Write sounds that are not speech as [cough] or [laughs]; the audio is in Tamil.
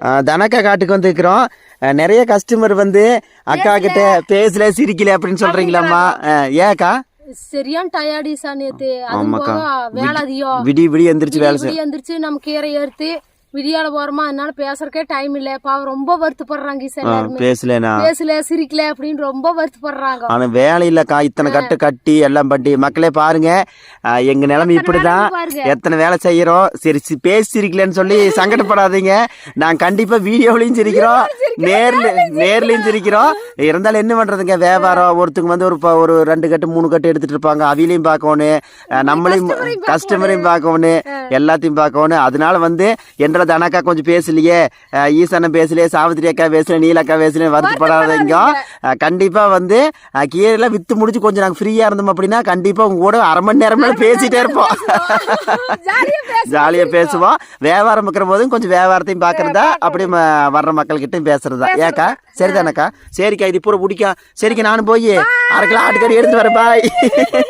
தனக்கா காட்டுக்கு வந்துருக்கிறோம். நிறைய கஸ்டமர் வந்து அக்கா கிட்ட பேசல சிரிக்கல அப்படின்னு சொல்றீங்களாம்மா. ஏக்கா சரியான டயர்டி சார் நேத்து. ஆமாக்கா. வேலை அதிகம். விடிய விடிய எந்திரிச்சு வேலை எந்திரிச்சு நம்ம கீரை ஏறுத்து விடியால போறோமா? அதனால பேசுறக்கே டைம் இல்ல. பாவம் ரொம்ப வருத்தப்படுறாங்க பேசலனா பேசல சிரிக்கல அப்படின்னு ரொம்ப வருத்தப்படுறாங்க. ஆனா வேலை இல்லக்கா. இத்தனை கட்டு கட்டி எல்லாம் பண்ணி. மக்களே பாருங்க. எங்க நிலைமை இப்படிதான். எத்தனை வேலை செய்யறோம். சரி பேசி சிரிக்கலன்னு சொல்லி [laughs] சங்கடப்படாதீங்க. நான் கண்டிப்பா வீடியோலயும் சிரிக்கிறோம். நேர்ல நேர்லயும் சிரிக்கிறோம். இருந்தாலும் என்ன பண்றதுங்க? வியாபாரம். ஒருத்தங்க வந்து ஒரு ஒரு ரெண்டு கட்டு மூணு கட்டு எடுத்துட்டு இருப்பாங்க. அவிலையும் பார்க்கணும். நம்மளையும் கஸ்டமரையும் பார்க்கணும். எல்லாத்தையும் பார்க்கணும். அதனால வந்து என்றது அண்ணாக்கா கொஞ்சம் பேசலையே. ஈசனை பேசலையே சாவித்திரி அக்கா பேசல நீலக்கா பேசல வருத்தப்படாதீங்க. அஹ், கண்டிப்பா வந்து கீரையெல்லாம் வித்து முடிச்சு கொஞ்சம் நாங்க ஃப்ரீயா இருந்தோம் அப்படின்னா கண்டிப்பா உங்க கூட அரை மணி நேரம் மேல பேசிட்டே இருப்போம். ஜாலியா பேச ஜாலியா பேசுவோம். வியாபாரம் இருக்கிற போதும் கொஞ்சம் வியாபாரத்தையும் பாக்குறதா அப்படியே ம- வர்ற மக்கள் கிட்டயும் பேசுறதா. ஏக்கா? சரிதானக்கா? சரிக்கா இது பூரா பிடிக்கும். சரிக்கா நானும் போய் அரை கிலோ ஆட்டுக்கறி எடுத்து வரேன். பாய்